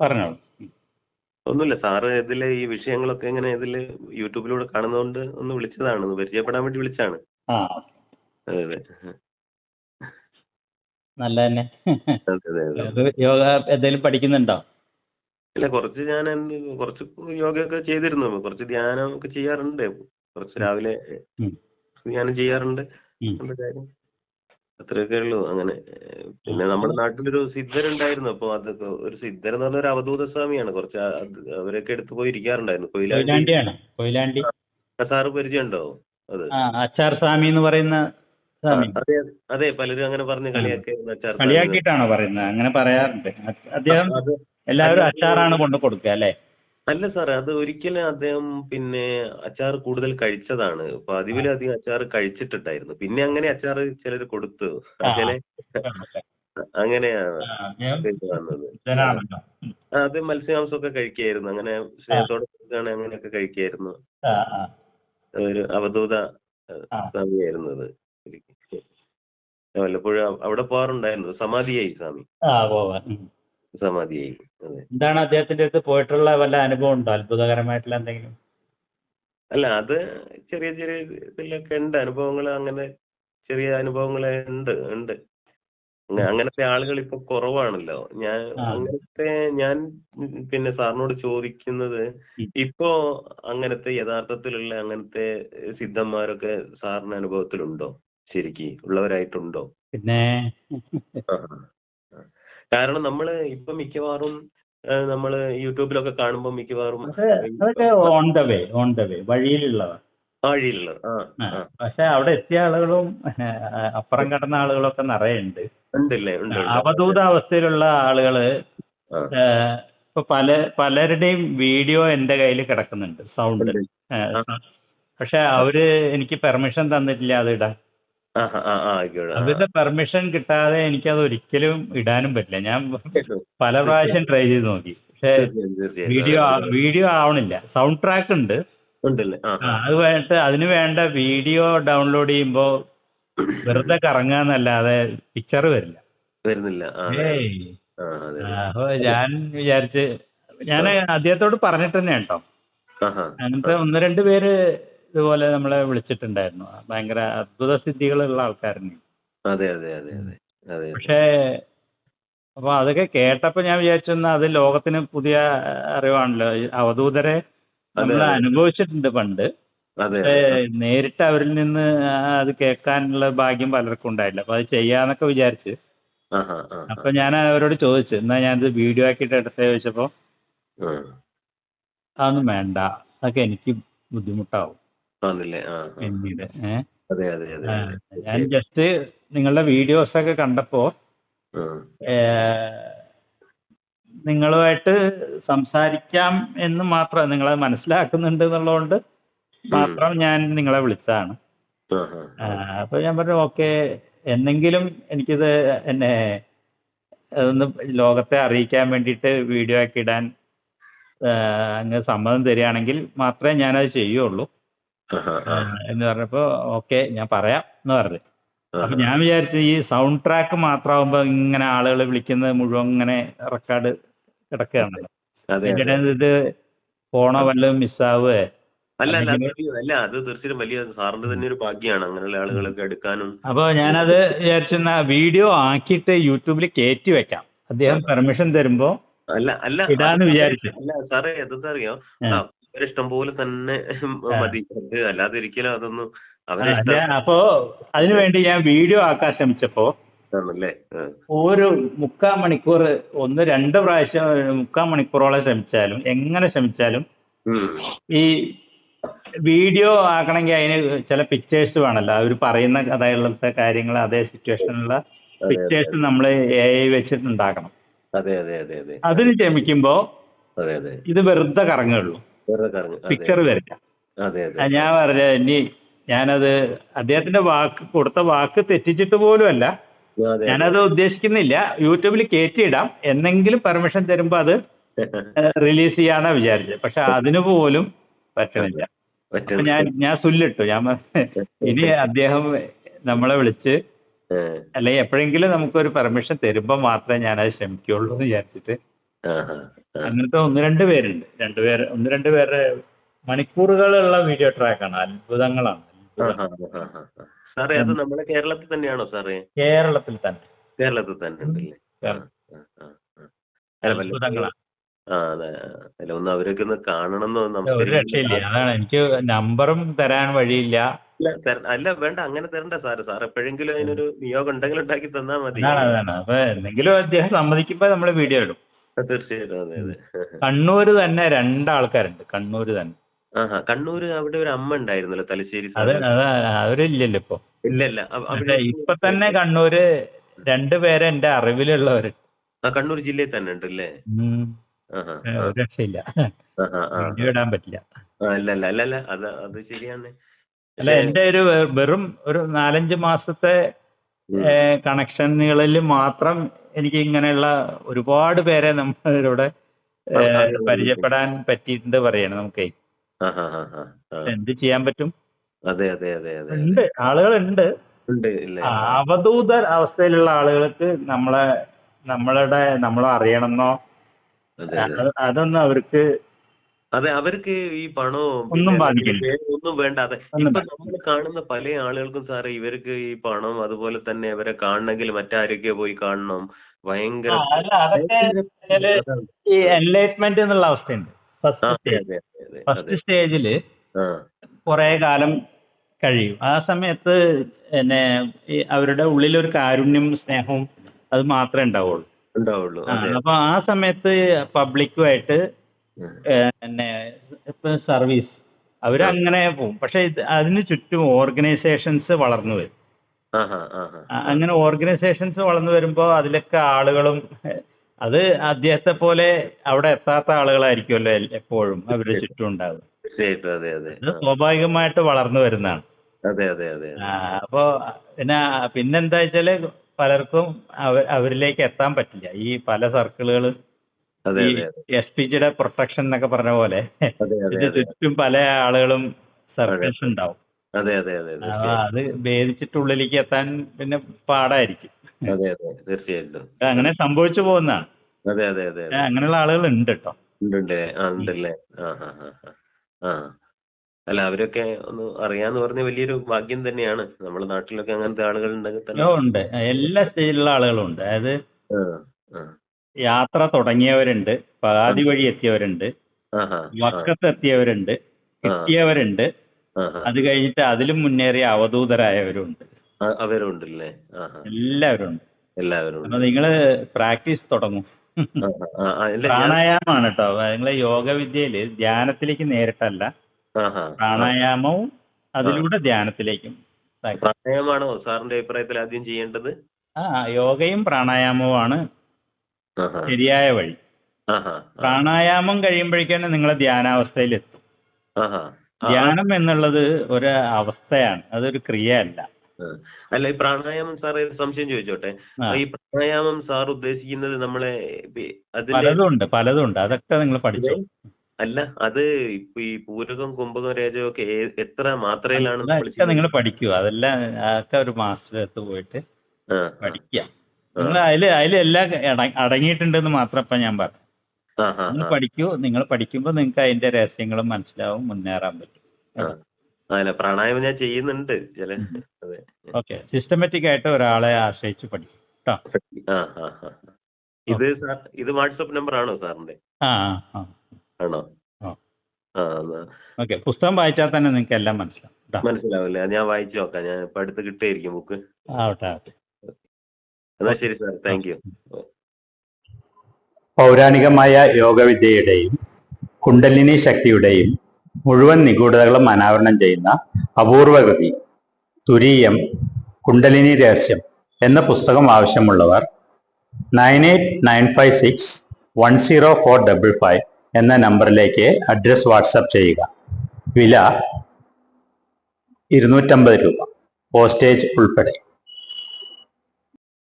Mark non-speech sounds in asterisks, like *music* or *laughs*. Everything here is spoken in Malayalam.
പറഞ്ഞോളൂ. ഒന്നുമില്ല സാറ് ഇതിലെ ഈ വിഷയങ്ങളൊക്കെ ഇങ്ങനെ ഇതിൽ യൂട്യൂബിലൂടെ കാണുന്നതുകൊണ്ട് ഒന്ന് വിളിച്ചതാണ് ഒന്ന് പരിചയപ്പെടാൻ വേണ്ടി വിളിച്ചാണ്. അതെ. അതെ നല്ല തന്നെ യോഗ എന്തെങ്കിലും പഠിക്കുന്നുണ്ടോ? ഇല്ല കുറച്ച് ഞാൻ കുറച്ച് യോഗയൊക്കെ ചെയ്തിരുന്നു. കുറച്ച് ധ്യാനം ഒക്കെ ചെയ്യാറുണ്ട്. കുറച്ച് രാവിലെ. ധ്യാനം ചെയ്യാറുണ്ട്. അത്രയൊക്കെ ഉള്ളൂ. അങ്ങനെ പിന്നെ നമ്മുടെ നാട്ടിലൊരു സിദ്ധരുണ്ടായിരുന്നു. അപ്പോൾ അതൊക്കെ ഒരു സിദ്ധർ എന്ന് പറഞ്ഞ ഒരു അവധൂത സ്വാമിയാണ്. കുറച്ച് അത് അവരൊക്കെ എടുത്ത് പോയി ഇരിക്കാറുണ്ടായിരുന്നു കൊയിലാണ്ടി. കൊയിലാണ്ടിയാണോ. കൊയിലാണ്ടി. സാറ് പരിചയമുണ്ടോ? അത്. ആ അച്ചാർ സ്വാമി എന്ന് പറയുന്ന സ്വാമി. അതെ അതെ പലരും അങ്ങനെ പറഞ്ഞ് കളിയാക്കി അച്ചാർ സ്വാമി. കളിയാക്കിയിട്ടാണോ പറയുന്നത്? അങ്ങനെ പറയാറുണ്ട്. അ- അദ്ദേഹം അത് എല്ലാവരും അച്ചാറാണ് കൊണ്ട് കൊടുക്കുക അല്ലേ? അല്ല സാർ അത് ഒരിക്കലും അദ്ദേഹം പിന്നെ അച്ചാർ കൂടുതൽ കഴിച്ചതാണ്. പതിവിലധികം അച്ചാർ കഴിച്ചിട്ടുണ്ടായിരുന്നു. പിന്നെ അങ്ങനെ അച്ചാർ ചിലർ കൊടുത്തു. അങ്ങനെ അങ്ങനെയാണ് വന്നത്. അത് മത്സ്യമാംസമൊക്കെ കഴിക്കായിരുന്നു അങ്ങനെ സ്നേഹത്തോടെ കൊടുക്കുകയാണ് അങ്ങനെയൊക്കെ കഴിക്കായിരുന്നു. ഒരു അവധൂത. സ്വാമിയായിരുന്നു അത്. വല്ലപ്പോഴും അവിടെ പോകാറുണ്ടായിരുന്നു. സമാധിയായി സ്വാമി. സമാധിയായി അതെ. എന്താണ് അദ്ദേഹത്തിന്റെ അടുത്ത് പോയിട്ടുള്ള വല്ല അനുഭവം ഉണ്ടോ? അത്ഭുതകരമായിട്ടുള്ള എന്തെങ്കിലും? അല്ല അത് ചെറിയ ചെറിയ ഇതിലൊക്കെ ഉണ്ട്. അനുഭവങ്ങൾ അങ്ങനെ ചെറിയ അനുഭവങ്ങൾ ഉണ്ട് ഉണ്ട്. അങ്ങ- അങ്ങനത്തെ ആളുകൾ ഇപ്പൊ കുറവാണല്ലോ. ഞാൻ. അങ്ങനത്തെ ഞാൻ പിന്നെ സാറിനോട് ചോദിക്കുന്നത്. ഇപ്പോ അങ്ങനത്തെ യഥാർത്ഥത്തിലുള്ള അങ്ങനത്തെ സിദ്ധന്മാരൊക്കെ സാറിന് അനുഭവത്തിലുണ്ടോ? ശരിക്ക് ഉള്ളവരായിട്ടുണ്ടോ? പിന്നെ. കാരണം നമ്മൾ ഇപ്പൊ മിക്കവാറും നമ്മൾ യൂട്യൂബിലൊക്കെ കാണുമ്പോൾ മിക്കവാറും അതൊക്കെ on the way on the way വഴിയിലുള്ളവർ വഴിയിലുള്ളത്. പക്ഷെ അവിടെ എത്തിയ ആളുകളും അപ്പുറം കടന്ന ആളുകളൊക്കെ നിറയെ ഉണ്ട്. അവധൂത അവസ്ഥയിലുള്ള ആളുകൾ ഇപ്പൊ പല പലരുടെയും വീഡിയോ എന്റെ കയ്യിൽ കിടക്കുന്നുണ്ട് സൗണ്ട്. പക്ഷെ അവർ എനിക്ക് പെർമിഷൻ തന്നിട്ടില്ല അത് ഇടാൻ. ആ ആ ആ ആയിക്കോട്ടെ ആ. അവരുടെ പെർമിഷൻ കിട്ടാതെ എനിക്കത് ഒരിക്കലും ഇടാനും പറ്റില്ല. ഞാൻ. പല പ്രാവശ്യം ട്രൈ ചെയ്ത് നോക്കി. പക്ഷെ തീർച്ചയായും, തീർച്ചയായും. വീഡിയോ അതെ. വീഡിയോ ആവണില്ല. സൗണ്ട് ട്രാക്ക് ഉണ്ട്. ഉണ്ടല്ലേ? ആ. ആ, അത് വേണ്ട അതിന് വേണ്ട വീഡിയോ ഡൗൺലോഡ് ചെയ്യുമ്പോൾ വെറുതെ കറങ്ങാന്നല്ലാതെ പിക്ചർ വരില്ല. വരുന്നില്ല. ആ. ഏയ്. ആ അതെ ആ, അപ്പൊ ഞാൻ വിചാരിച്ച് ഞാൻ അദ്ദേഹത്തോട് പറഞ്ഞിട്ട് തന്നെ കേട്ടോ. അങ്ങനത്തെ ഒന്ന് രണ്ട് പേര് ഇതുപോലെ നമ്മളെ വിളിച്ചിട്ടുണ്ടായിരുന്നു. ഭയങ്കര അത്ഭുത സിദ്ധികളുള്ള ആൾക്കാരുണ്ട് അതെ അതെ അതെ അതെ. അതെ പക്ഷേ അപ്പൊ അതൊക്കെ കേട്ടപ്പോ ഞാൻ വിചാരിച്ചെന്നാ അത് ലോകത്തിന് പുതിയ അറിവാണല്ലോ. ഈ അവധൂതരെ നമ്മൾ അനുഭവിച്ചിട്ടുണ്ട് പണ്ട്. അതെ നേരിട്ട് അവരിൽ നിന്ന് അത് കേൾക്കാനുള്ള ഭാഗ്യം പലർക്കും ഉണ്ടായില്ല. അപ്പൊ അത് ചെയ്യാന്നൊക്കെ വിചാരിച്ച്. അപ്പൊ ഞാൻ അവരോട് ചോദിച്ചു എന്നാ ഞാനിത് വീഡിയോ ആക്കിയിട്ട് എടുത്തേ? ചോദിച്ചപ്പോ അതൊന്നും വേണ്ട. അതൊക്കെ എനിക്ക് ബുദ്ധിമുട്ടാവും. ആണല്ലേ ആ ആ. പിന്നീട് ഏഹ് അതെ അതെ അതെ ഞാൻ ജസ്റ്റ് നിങ്ങളുടെ വീഡിയോസ് ഒക്കെ കണ്ടപ്പോ ആ. നിങ്ങളുമായിട്ട് സംസാരിക്കാം എന്ന് മാത്രം നിങ്ങളെ മനസ്സിലാക്കുന്നുണ്ട് എന്നുള്ളതുകൊണ്ട് മാത്രം ഞാൻ നിങ്ങളെ വിളിച്ചതാണ്. അപ്പൊ ഞാൻ പറഞ്ഞു ഓക്കെ എന്നെങ്കിലും എനിക്കിത് എന്നെ ഒന്ന് ലോകത്തെ അറിയിക്കാൻ വേണ്ടിയിട്ട് വീഡിയോ ആക്കി ഇടാൻ അങ്ങ് സമ്മതം തരികയാണെങ്കിൽ മാത്രമേ ഞാനത് ചെയ്യുള്ളൂ. എന്ന് പറഞ്ഞപ്പോ ഓക്കെ ഞാൻ പറയാം എന്ന് പറഞ്ഞു. അപ്പൊ ഞാൻ വിചാരിച്ചു ഈ സൗണ്ട് ട്രാക്ക് മാത്രമാകുമ്പോ ഇങ്ങനെ ആളുകൾ വിളിക്കുന്നത് മുഴുവൻ ഇങ്ങനെ റെക്കോർഡ് കിടക്കുകയാണല്ലോ. ഇത് ഫോണോ വല്ലതും മിസ്സാവേ? അല്ല അല്ല അല്ല അത് തീർച്ചയായും വലിയ സാറിന്റെ തന്നെ ഒരു ഭാഗ്യമാണ് അങ്ങനെയുള്ള ആളുകളൊക്കെ എടുക്കാനും. അപ്പൊ ഞാനത് വിചാരിച്ചെന്ന വീഡിയോ ആക്കിയിട്ട് യൂട്യൂബിൽ കയറ്റി വെക്കാം. അദ്ദേഹം പെർമിഷൻ തരുമ്പോ അല്ല അല്ല ഇടാന്ന് വിചാരിച്ചു. അല്ല സാറേ എന്താ അറിയോ? ഇഷ്ടം പോലെ തന്നെ മതി അല്ലാതെ ഒരിക്കലും അതൊന്നും അവരെ അപ്പോ അതിനുവേണ്ടി ഞാൻ വീഡിയോ ആക്കാൻ ശ്രമിച്ചപ്പോ. ഒരു മുക്കാൽ മണിക്കൂർ ഒന്ന് രണ്ട് പ്രാവശ്യം മുക്കാൽ മണിക്കൂറോളം ശ്രമിച്ചാലും എങ്ങനെ ശ്രമിച്ചാലും. ഈ വീഡിയോ ആക്കണമെങ്കിൽ അതിന് ചില പിക്ചേഴ്സ് വേണമല്ലോ അവർ പറയുന്ന കഥയിലത്തെ കാര്യങ്ങൾ അതേ സിറ്റുവേഷനിലുള്ള പിക്ചേഴ്സ് നമ്മൾ എ ഐ വെച്ചിട്ടുണ്ടാക്കണം. അതെ അതെ അതെ അതെ. അതിന് ക്ഷമിക്കുമ്പോ ഇത് വെറുതെ കറങ്ങുള്ളൂ പിക്ചർ വരില്ല അതെ. അതെ ഞാൻ പറഞ്ഞ ഇനി ഞാനത് അദ്ദേഹത്തിന്റെ വാക്ക് കൊടുത്ത വാക്ക് തെറ്റിച്ചിട്ട് പോലുമല്ല അല്ല. ഞാനത് ഉദ്ദേശിക്കുന്നില്ല. യൂട്യൂബിൽ കയറ്റിയിടാം എന്നെങ്കിലും പെർമിഷൻ തരുമ്പോൾ അത് *laughs* റിലീസ് ചെയ്യാന്നാ വിചാരിച്ചത്. പക്ഷെ അതിനു പോലും പറ്റണില്ല. ഞാൻ ഞാൻ സുല്ലിട്ടു. ഞാൻ *laughs* ഇനി അദ്ദേഹം നമ്മളെ വിളിച്ച് അല്ലെങ്കിൽ എപ്പോഴെങ്കിലും നമുക്കൊരു പെർമിഷൻ തരുമ്പോൾ മാത്രമേ ഞാനത് ശ്രമിക്കുള്ളൂ എന്ന് വിചാരിച്ചിട്ട്. അങ്ങനത്തെ ഒന്ന് രണ്ട് പേരുണ്ട്. രണ്ട് പേര് ഒന്ന് രണ്ട് പേരുടെ മണിക്കൂറുകളുള്ള വീഡിയോ ട്രാക്കാണ്. അത്ഭുതങ്ങളാണ്. സാറേ അത് നമ്മുടെ കേരളത്തിൽ തന്നെയാണോ സാറേ? കേരളത്തിൽ തന്നെ. കേരളത്തിൽ തന്നെ ഉണ്ടല്ലേ? അത്ഭുതങ്ങളാണ്. അല്ല ഒന്ന് അവരൊക്കെ ഒന്ന് കാണണം ഒരു രക്ഷയില്ല. അതാണ് എനിക്ക് നമ്പറും തരാൻ വഴിയില്ല. അല്ല, വേണ്ട അങ്ങനെ തരണ്ട സാറ്. സാർ എപ്പോഴെങ്കിലും അതിനൊരു നിയോഗം ഉണ്ടെങ്കിൽ ഉണ്ടാക്കി തന്നാ മതി. അതാണ് അതാണ്. അപ്പൊ എന്തെങ്കിലും അദ്ദേഹം സമ്മതിക്കുമ്പോ നമ്മൾ വീഡിയോ ഇടും. തീർച്ചയായിട്ടും. കണ്ണൂര് തന്നെ രണ്ടാൾക്കാരുണ്ട്. കണ്ണൂര് തന്നെ. കണ്ണൂര് അവിടെ ഒരു അമ്മ ഉണ്ടായിരുന്നല്ലോ തലശ്ശേരി അവരില്ലല്ലോ ഇപ്പൊ ഇല്ല ഇല്ല അവ- പക്ഷെ അവിടെ ഇപ്പൊ തന്നെ കണ്ണൂര് രണ്ടുപേരെ എന്റെ അറിവിലുള്ളവര്. ആ കണ്ണൂർ ജില്ലയിൽ തന്നെ ഉണ്ട് അല്ലേ രക്ഷയില്ല. ഇടാൻ പറ്റില്ല. ആ, അല്ല അല്ല അല്ല അല്ല അത് അത് ശരിയാണ്. അല്ല എന്റെ ഒരു വെറും ഒരു നാലഞ്ച് മാസത്തെ. കണക്ഷനുകളിൽ മാത്രം എനിക്ക് ഇങ്ങനെയുള്ള ഒരുപാട് പേരെ നമ്മളിവിടെ പരിചയപ്പെടാൻ പറ്റിയിട്ടുണ്ട് പറയണം നമുക്കേ. എന്ത് ചെയ്യാൻ പറ്റും? അതെ അതെ അതെ അതെ ഉണ്ട് ആളുകളുണ്ട്. അവധൂത അവസ്ഥയിലുള്ള ആളുകൾക്ക് നമ്മളെ നമ്മളുടെ നമ്മളെ അറിയണമെന്നോ അതെ. അതെ അതൊന്നും അവർക്ക് അതെ അവർക്ക് ഈ പണവും ഒന്നും ബാധിക്കില്ല. ഒന്നും വേണ്ട. അതെ ഇപ്പൊ നമ്മൾ കാണുന്ന പല ആളുകൾക്കും സാറേ ഇവർക്ക് ഈ പണം അതുപോലെ തന്നെ ഇവരെ കാണണമെങ്കിൽ മറ്റാരൊക്കെയോ പോയി കാണണം. ഭയങ്കര. ഈ എൻലൈറ്റ്മെന്റ് എന്നുള്ള അവസ്ഥയുണ്ട്. ഫസ്റ്റ് സ്റ്റേജിൽ കുറെ കാലം കഴിയും. ആ സമയത്ത് പിന്നെ അവരുടെ അവരുടെ ഉള്ളിലൊരു കാരുണ്യം സ്നേഹവും അത് മാത്രമേ ഉണ്ടാവുള്ളൂ. ഉണ്ടാവുള്ളൂ. അപ്പൊ ആ സമയത്ത് പബ്ലിക്കുമായിട്ട്. പിന്നെ സർവീസ് അവരങ്ങനെ പോകും പക്ഷെ അതിന് ചുറ്റും ഓർഗനൈസേഷൻസ് വളർന്നു വരും. അങ്ങനെ ഓർഗനൈസേഷൻസ് വളർന്നു വരുമ്പോ അതിലൊക്കെ ആളുകളും അത് അദ്ദേഹത്തെ പോലെ അവിടെ എത്താത്ത ആളുകളായിരിക്കുമല്ലോ എപ്പോഴും അവരുടെ ചുറ്റും ഉണ്ടാവുക. സ്വാഭാവികമായിട്ട് വളർന്നു വരുന്നതാണ്. അതെ അതെ അതെ ആ, അപ്പോ പിന്നെ പിന്നെന്താ വെച്ചാൽ പലർക്കും അവരിലേക്ക് എത്താൻ പറ്റില്ല. ഈ പല സർക്കിളുകൾ എസ് പി ജിയുടെ പ്രൊട്ടക്ഷൻ എന്നൊക്കെ പറഞ്ഞ പോലെ ചുറ്റും പല ആളുകളും സർവീസ് ഉണ്ടാവും. അതെ അതെ അതെ അത്. ഭേദിച്ചിട്ട് ഉള്ളിലേക്ക് എത്താൻ പിന്നെ പാടായിരിക്കും. അതെ അതെ തീർച്ചയായിട്ടും. അങ്ങനെ സംഭവിച്ചു പോകുന്നതാണ്. അതെ അതെ അതെ അങ്ങനെയുള്ള ആളുകൾ ഉണ്ട് കേട്ടോ ആ ഉണ്ടല്ലേ? അല്ല അവരൊക്കെ ഒന്ന് അറിയാന്ന് പറഞ്ഞ വലിയൊരു ഭാഗ്യം തന്നെയാണ്. നമ്മുടെ നാട്ടിലൊക്കെ അങ്ങനത്തെ ആളുകൾ ഉണ്ടെങ്കിൽ തന്നെ ഉണ്ട്. എല്ലാ സ്റ്റേജിലുള്ള ആളുകളും ഉണ്ട്. അതായത് യാത്ര തുടങ്ങിയവരുണ്ട്. പാതി വഴി എത്തിയവരുണ്ട്. വക്കത്തെത്തിയവരുണ്ട് വക്കത്ത് എത്തിയവരുണ്ട്. അത് കഴിഞ്ഞിട്ട് അതിലും മുന്നേറിയ അവധൂതരായവരുണ്ട് അവരുണ്ടല്ലേ? എല്ലാവരും ഉണ്ട് എല്ലാവരും അപ്പൊ നിങ്ങൾ പ്രാക്ടീസ് തുടങ്ങും. പ്രാണായാമമാണ് കേട്ടോ നിങ്ങളെ യോഗ വിദ്യയിൽ ധ്യാനത്തിലേക്ക് നേരിട്ടല്ല. പ്രാണായാമവും അതിലൂടെ ധ്യാനത്തിലേക്കും പ്രാണായാമാണോ സാറിന്റെ അഭിപ്രായത്തിൽ ആദ്യം ചെയ്യേണ്ടത്? ആ യോഗയും പ്രാണായാമവുമാണ്. ആഹാ. ശരിയായ വഴി. ആഹാ. പ്രാണായാമം കഴിയുമ്പോഴേക്കാണ് നിങ്ങളെ ധ്യാനാവസ്ഥയിലെത്തും. എത്തും ധ്യാനം എന്നുള്ളത് ഒരു അവസ്ഥയാണ്. അതൊരു ക്രിയ അല്ല അല്ല ഈ പ്രാണായാമം സാർ ഒരു സംശയം ചോദിച്ചോട്ടെ? ഈ പ്രാണായാമം സാർ ഉദ്ദേശിക്കുന്നത് നമ്മളെ പലതുണ്ട് അതിൽ പലതും ഉണ്ട് പലതും ഉണ്ട് അതൊക്കെ നിങ്ങൾ പഠിച്ചു? അല്ല അത് ഇപ്പൊ ഈ പൂരകം കുംഭകം രേചകം ഒക്കെ എത്ര മാത്രയിലാണ് നിങ്ങൾ പഠിക്കുക അതെല്ലാം അതൊക്കെ ഒരു മാസ്റ്റർ അടുത്ത് പോയിട്ട് പഠിക്കുക അതിൽ അതിലെല്ലാം അട- അടങ്ങിയിട്ടുണ്ടെന്ന് മാത്രം ഇപ്പം ഞാൻ പറഞ്ഞു. നിങ്ങൾ പഠിക്കൂ നിങ്ങൾ പഠിക്കുമ്പോൾ നിങ്ങൾക്ക് അതിന്റെ രഹസ്യങ്ങളും മനസ്സിലാവും മുന്നേറാൻ പറ്റും. അല്ല പ്രാണായാമം ഞാൻ ചെയ്യുന്നുണ്ട് ചില ഓക്കെ. സിസ്റ്റമാറ്റിക് ആയിട്ട് ഒരാളെ ആശ്രയിച്ച് പഠിക്കും ഇത് ഇത് വാട്സപ്പ് നമ്പർ ആണോ? സാറിന്റെ ആണോ ഓക്കെ. പുസ്തകം വായിച്ചാൽ തന്നെ നിങ്ങൾക്ക് എല്ലാം മനസ്സിലാവും മനസ്സിലാവില്ല? ഞാൻ വായിച്ചു നോക്കാം. ഞാൻ ഇപ്പൊ അടുത്ത് കിട്ടുമായിരിക്കും ബുക്ക്. ആവട്ടെ ആവട്ടെ. എന്നാ ശരി സാർ. താങ്ക് യു പൗരാണികമായ യോഗവിദ്യയുടെയും കുണ്ടലിനി ശക്തിയുടെയും മുഴുവൻ നിഗൂഢതകളും അനാവരണം ചെയ്യുന്ന അപൂർവകൃതി തുരീയം കുണ്ടലിനി രഹസ്യം എന്ന പുസ്തകം ആവശ്യമുള്ളവർ nine eight nine five six one zero four double five എന്ന നമ്പറിലേക്ക് അഡ്രസ് വാട്സപ്പ് ചെയ്യുക. വില ഇരുന്നൂറ്റമ്പത് രൂപ. പോസ്റ്റേജ് ഉൾപ്പെടെ.